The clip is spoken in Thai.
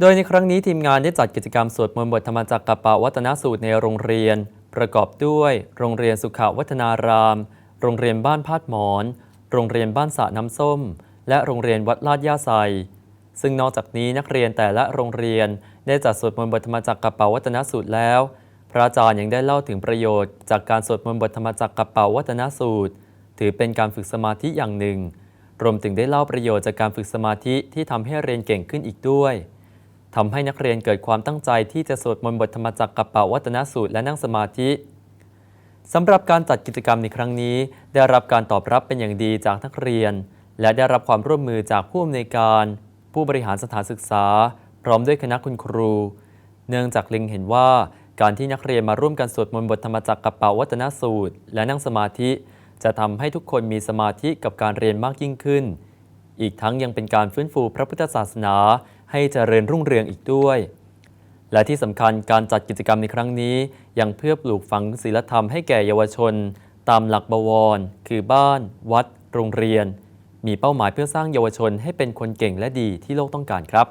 โดยในครั้งนี้ทีมงานได้จัดกิจกรรมสวดมนต์บทธรรมจักรกับปวัฒนสูตรในโรงเรียน ประกอบด้วย โรงเรียนสุขวัฒนาราม โรงเรียนบ้านพาดหมอน โรงเรียนบ้านสะน้ำส้ม และโรงเรียนวัดลาดย่าไซซึ่งนอกจากนี้นักเรียนแต่ละโรงเรียน ได้จัดสวดมนต์บทธรรมจักรกับปวัฒนสูตรแล้ว พระอาจารย์ยังได้เล่าถึงประโยชน์ จากการสวดมนต์บทธรรมจักรกับปวัฒนสูตร ถือเป็นการฝึกสมาธิอย่างหนึ่ง รวมถึงได้เล่าประโยชน์จากการฝึกสมาธิที่ทำให้เรียนเก่งขึ้นอีกด้วย ทำให้นักเรียนเกิดความตั้งใจที่จะสวดมนต์บทธรรมจักรกับปวัตนสูตรและนั่งสมาธิสำหรับการจัดกิจกรรมในครั้งนี้ ได้รับการตอบรับเป็นอย่างดีจากนักเรียน และได้รับความร่วมมือจากผู้อำนวยการ ผู้บริหารสถานศึกษา พร้อมด้วยคณะคุณครู เนื่องจากลิงเห็นว่าการที่นักเรียนมาร่วมกันสวดมนต์บทธรรมจักรกับปวัตนสูตร และนั่งสมาธิ จะทำให้ทุกคนมีสมาธิกับการเรียนมากยิ่งขึ้น อีกทั้งยังเป็นการฟื้นฟูพระพุทธศาสนา ให้เจริญรุ่งเรืองอีกด้วย และที่สำคัญการจัดกิจกรรมในครั้งนี้ ยังเพื่อปลูกฝังศีลธรรมให้แก่เยาวชน ตามหลักบวร คือบ้าน วัด โรงเรียน มีเป้าหมายเพื่อสร้างเยาวชนให้เป็นคนเก่งและดีที่โลกต้องการครับ